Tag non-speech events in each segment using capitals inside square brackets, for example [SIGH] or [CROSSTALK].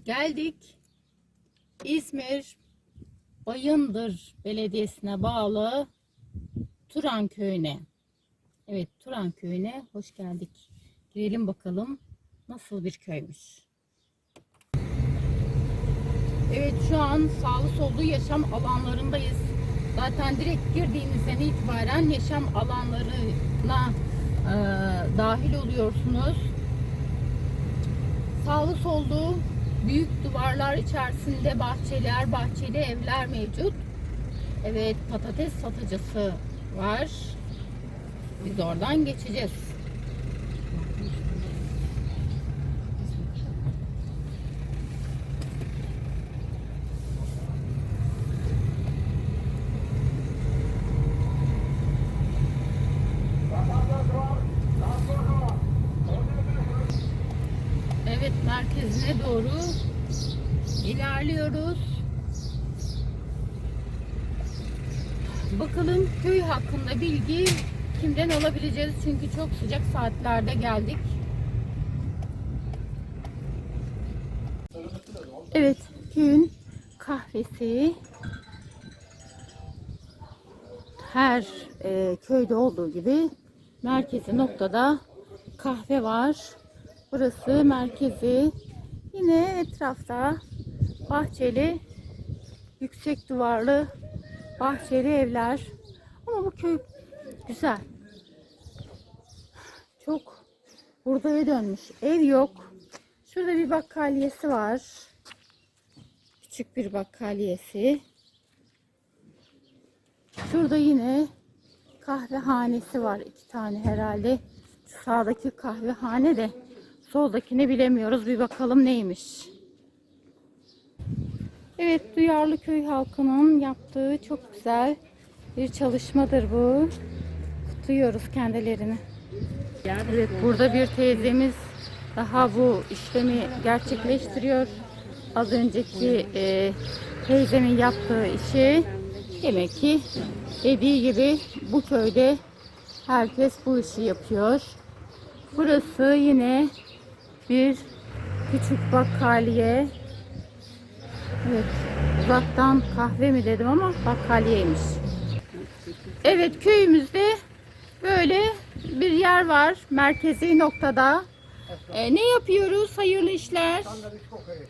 Geldik. İzmir Bayındır Belediyesi'ne bağlı Turan Köyü'ne. Evet Turan Köyü'ne hoş geldik. Girelim bakalım nasıl bir köymüş. Evet şu an sağlı sollu yaşam alanlarındayız. Zaten direkt girdiğinizden itibaren yaşam alanlarına e, dahil oluyorsunuz. Sağlı sollu büyük duvarlar içerisinde bahçeler, bahçeli evler mevcut. Evet patates satıcısı var. Biz oradan geçeceğiz. Evet merkezine doğru ilerliyoruz. Bakalım köy hakkında bilgi kimden alabileceğiz? Çünkü çok sıcak saatlerde geldik. Evet, köyün kahvesi her e, köyde olduğu gibi merkezi noktada kahve var. Burası merkezi. Yine etrafta bahçeli, yüksek duvarlı bahçeli evler. Ama bu köy güzel. Çok hurdaya dönmüş. Ev yok. Şurada bir bakkaliyesi var. Küçük bir bakkaliyesi. Şurada yine kahvehanesi var. iki tane herhalde. Sağdaki kahvehane de soldakini bilemiyoruz. Bir bakalım neymiş. Evet, duyarlı köy halkının yaptığı çok güzel bir çalışmadır bu. Kutluyoruz kendilerini. Evet, burada bir teyzemiz daha bu işlemi gerçekleştiriyor. Az önceki e, teyzemin yaptığı işi demek ki dediği gibi bu köyde herkes bu işi yapıyor. Burası yine bir küçük bakkaliye. Evet, uzaktan kahve mi dedim ama bakkaliyeymiş. Evet, köyümüzde böyle bir yer var merkezi noktada. Ee, ne yapıyoruz? Hayırlı işler. Sandviç kokoreç.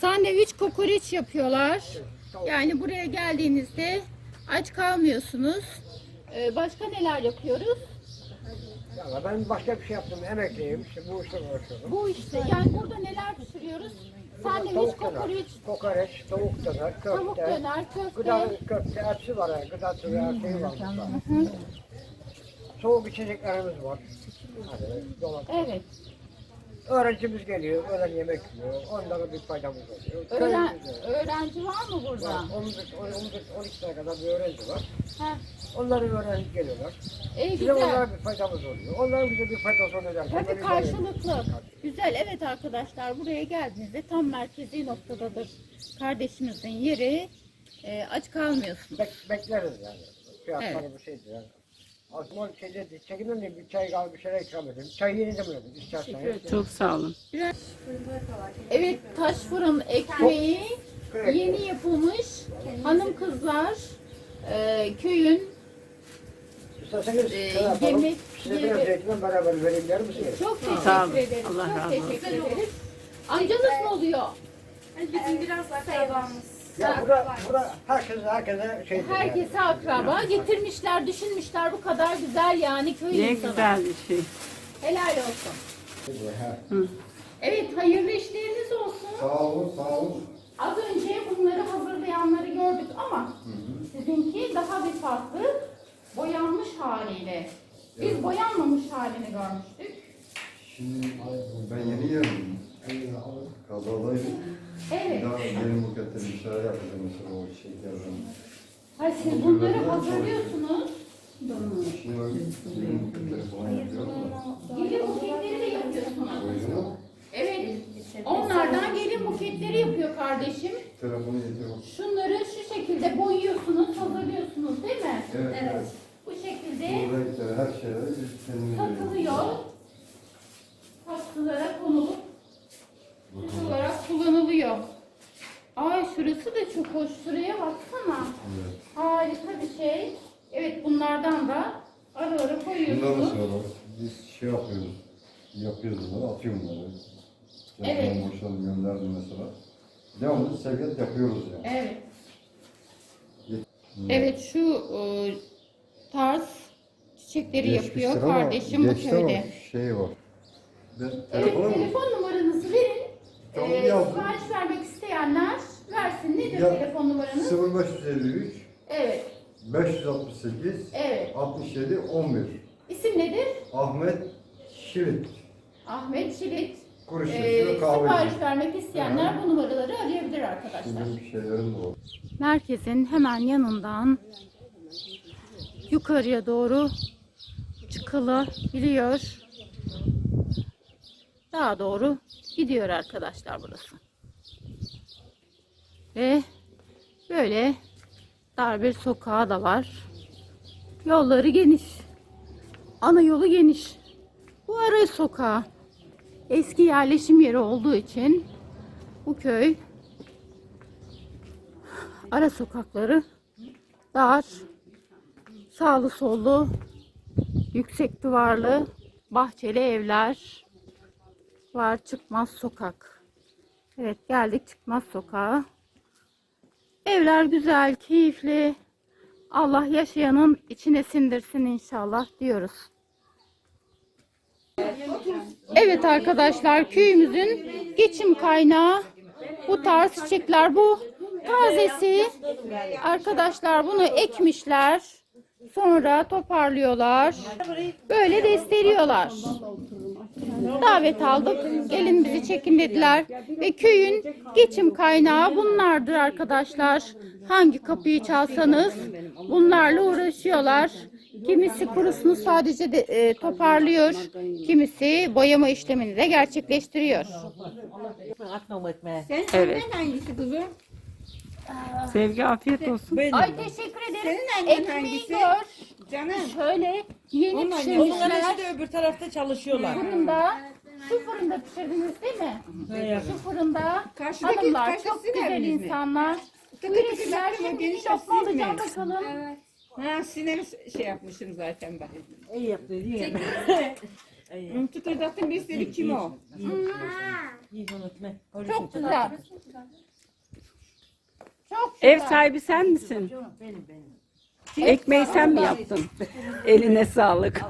Sandviç kokoreç yapıyorlar. Yani buraya geldiğinizde aç kalmıyorsunuz. Ee, başka neler yapıyoruz? Valla ben başka bir şey yaptım. Emekliyim. İşte bu işle uğraşıyorum. Bu işte yani burada neler pişiriyoruz? Sandviç, Tavuk döner, kokoreç, kokoreç, tavuk döner, köfte. tavuk döner, Gıda, köfte. köfte, hepsi var. Yani. Gıda türü her şey var. burada. Soğuk içeceklerimiz var. Hani dolap. Evet. Öğrencimiz geliyor, öğlen yemek yiyor. Onlara bir faydamız oluyor. Öğren, Köyümüzde öğrenci var mı burada? var. 11, 12, 12 tane kadar bir öğrenci var. Heh, Onları öğrenci geliyorlar. iyi Bize güzel. onlara bir faydamız oluyor. Onların bize bir faydası oluyor. Tabii karşılıklı. Güzel. Evet arkadaşlar buraya geldiğinizde tam merkezi noktadadır. Kardeşimizin yeri. Ee, aç kalmıyorsunuz. Bek, bekleriz yani. Fiyatları Evet. bir şeydir yani. Aslında şeyde çekimin de bir çay kahve bir şeyler ikram edeyim. Çay yeni demiyordum isterseniz. Çok sağ olun. Evet taş fırın ekmeği yeni yapılmış. Hanım kızlar e, köyün İsterseniz yapalım. yemek Size zeytinden beraber vereyim der misiniz? çok teşekkür Sağ olun. ederiz. Allah çok razı olsun. teşekkür ederiz. Amcanız mı oluyor? Bizim biraz akrabamız. Ya burada, burada herkese, herkese şey Herkese akraba getirmişler, düşünmüşler bu kadar güzel yani köy Ne insanı. güzel bir şey. Helal olsun. Evet hayırlı işleriniz olsun. Sağ olun, sağ olun. Az önce bunları hazırlayanları gördük ama sizinki daha bir farklı boyanmış haliyle. Biz boyanmamış halini görmüştük. Şimdi ben yeni geldim. Kazadaydım. Evet. Daha benim bukette bir şeyler yapacağım mesela o şekerden. Ha, siz bunları hazırlıyorsunuz. Şimdi ben benim buketleri falan yapıyorum. Gelin buketleri de yapıyorsunuz. Evet. Onlardan gelin buketleri yapıyor kardeşim. telefonu getiriyorum. Şunları şu şekilde boyuyorsunuz, hazırlıyorsunuz değil mi? Evet, evet. Bu şekilde Bu renkleri, her şeyleri biz Şurası da çok hoş. Şuraya baksana. Evet. Harika bir şey. Evet bunlardan da ara ara Bundan koyuyorsunuz. sonra biz şey yapıyoruz. Yapıyoruz bunları, atıyorum bunları. Evet. Telefonu boşalım gönderdim mesela. Devamlı sevkiyat yapıyoruz yani. Evet. Evet şu e, tarz çiçekleri Geçmiştir yapıyor ama kardeşim bu geçti ama köyde. Şey var. Ben Evet telefon numaranızı verin. Tamam, Ee, yazdım. sipariş vermek isteyenler versin. Nedir Ya, telefon numaranız? 0553 Evet. 568 Evet. 67 11 İsim nedir? Ahmet Şirit Ahmet Çelik. Kuru Ee, şeker sipariş vermek isteyenler bu numaraları arayabilir arkadaşlar. Benim şeylerim var. Merkezin hemen yanından yukarıya doğru çıkılabiliyor. Daha doğru gidiyor arkadaşlar burası. Ve böyle dar bir sokağı da var. Yolları geniş. Ana yolu geniş. Bu ara sokağı eski yerleşim yeri olduğu için bu köy ara sokakları dar, sağlı sollu, yüksek duvarlı, bahçeli evler var. Çıkmaz sokak. Evet geldik çıkmaz sokağa. Evler güzel, keyifli. Allah yaşayanın içine sindirsin inşallah diyoruz. Evet arkadaşlar köyümüzün geçim kaynağı bu tarz çiçekler. Bu tazesi. Arkadaşlar bunu ekmişler. Sonra toparlıyorlar. Böyle desteliyorlar. Davet aldık. Gelin bizi çekin dediler. Ve köyün geçim kaynağı bunlardır arkadaşlar. Hangi kapıyı çalsanız bunlarla uğraşıyorlar. Kimisi kurusunu sadece de, e, toparlıyor. Kimisi boyama işlemini de gerçekleştiriyor. Evet. hangisi kızım? Sevgi afiyet olsun. Ay teşekkür ederim. Senin annen Ekmeği hangisi? gör. Canım. Şöyle yeni Onun Onların pişirmişler. işte öbür tarafta çalışıyorlar. Fırında. Şu fırında pişirdiniz değil mi? Şu fırında. Karşıdaki- Hanımlar çok güzel insanlar. Tıkı tıkı tıkı geniş lokma alacağım bakalım. Ha sinemi şey yapmışım zaten ben. İyi yaptı, iyi [LAUGHS] Tıkırdattım bir istedik kim o? İyi unutma. Çok güzel. Çok güzel. Ev sahibi sen misin? Benim benim. Ekmeği sen mi yaptın? Eline sağlık.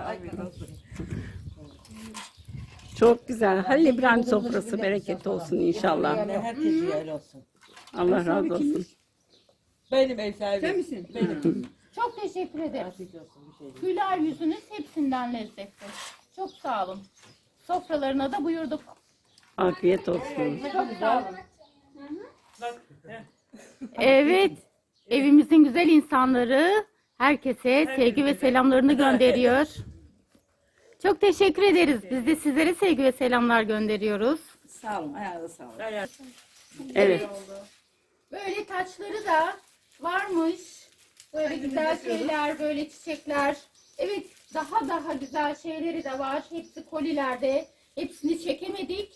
Çok güzel. Halil İbrahim sofrası bereket olsun inşallah. Yani herkes iyi el olsun. Allah razı olsun. Benim ev sahibi. Sen misin? Benim. Çok teşekkür ederiz. Afiyet olsun bir şey değil. Güler yüzünüz hepsinden lezzetli. Çok sağ olun. Sofralarına da buyurduk. Afiyet olsun. Çok sağ olun. Evet. Evimizin güzel insanları herkese sevgi ve selamlarını gönderiyor. Çok teşekkür ederiz. Biz de sizlere sevgi ve selamlar gönderiyoruz. Sağ olun. Ayağınıza sağlık. Evet. Böyle taçları da varmış. Böyle güzel şeyler, böyle çiçekler. Evet, daha daha güzel şeyleri de var. Hepsi kolilerde. Hepsini çekemedik.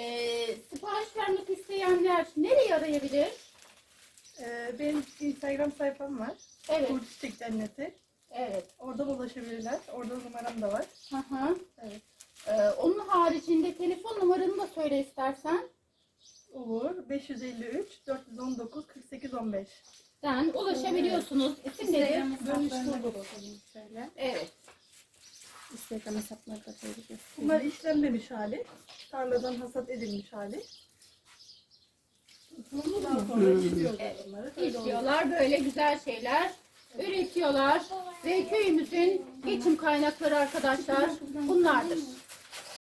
Ee, sipariş vermek isteyenler nereye arayabilir? Ee, benim Instagram sayfam var. Evet, Çiçek Cenneti. evet. Oradan ulaşabilirler. Orada numaram da var. Hı hı. Evet. Ee, onun haricinde telefon numaranı da söyle istersen. Olur. 553 419 48 15. Sen ulaşabiliyorsunuz. İsim nedir? Dönüş turbo şöyle. Evet. Instagram hesapları da söyleyeceğiz. Bunlar işlenmemiş hali. Tarladan hasat edilmiş hali. Oluyor. İşliyorlar böyle güzel şeyler üretiyorlar ve köyümüzün geçim kaynakları arkadaşlar bunlardır.